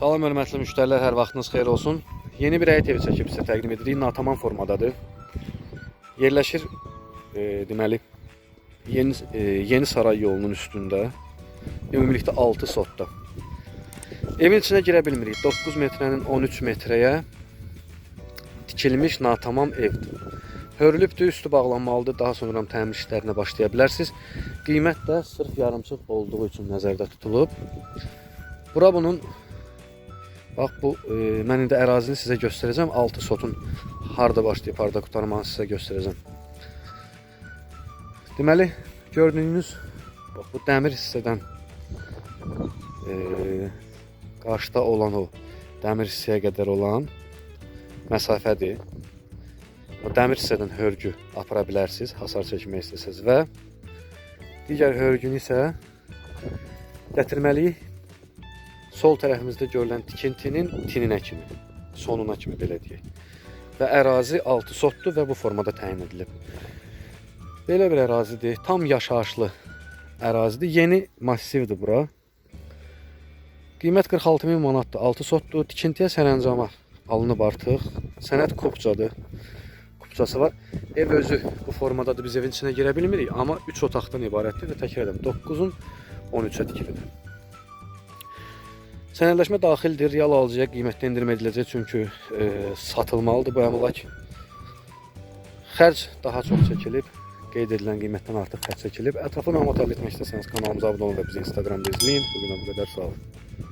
Salam hörmətli müştərilər, hər vaxtınız xeyir olsun. Yeni bir həyət evi çəkib sizə təqdim edirik. Nataman formadadır. Yerləşir e, deməli Yeni e, Yeni Saray yolunun üstündə. Ümumilikdə 6 sotda. Evin içinə girə bilmirik. 9 metrənin 13 metrəyə tikilmiş natamam evdir. Hörülübdür, üstü bağlanmalıdır. Daha sonra təmir işlərinə başlaya bilərsiniz. Qiymət də sırf yarımçıq olduğu üçün nəzərdə tutulub. Bura bunun bax bu e, mən indi ərazini sizə göstərəcəm. 6 sotun harda başlayıb harda qurtarmağını sizə göstərəcəm. Deməli, gördüyünüz bax bu dəmir hissədən e, qarşıda olan o dəmir hissəyə qədər olan məsafədir. O dəmir hissədən hörgü apara bilərsiniz, hasar çəkmək istəsəz və digər hörgünü isə gətirməliyik sol tərəfimizdə görülən tikintinin tininə kimi, sonuna kimi belə deyək. Və ərazi 6 sotdur və bu formada təyin edilib. Belə bir ərazidir, tam yaşayışlı ərazidir. Yeni massivdir bura. Qiymət 46 min manatdır. 6 sotdur. Tikintiyə sərəncama alınıb artıq. Sənəd kupçadır. Kupçası var. Ev özü bu formadadır. Biz evin içinə girə bilmirik, amma 3 otaqdan ibarətdir və təkrar edirəm 9-un 13-ə tikilidir. Sənədləşmə daxildir, real alıcıya qiymətləndirmə ediləcək çünki e, satılmalıdır bu əmlak. Xərc daha çox çəkilib, qeyd edilən qiymətdən artıq xərc çəkilib. Ətraflı məlumat əldə etmək istəsəniz kanalımıza abunə olun və bizi Instagramda izləyin. Bu günə bu qədər sağ olun.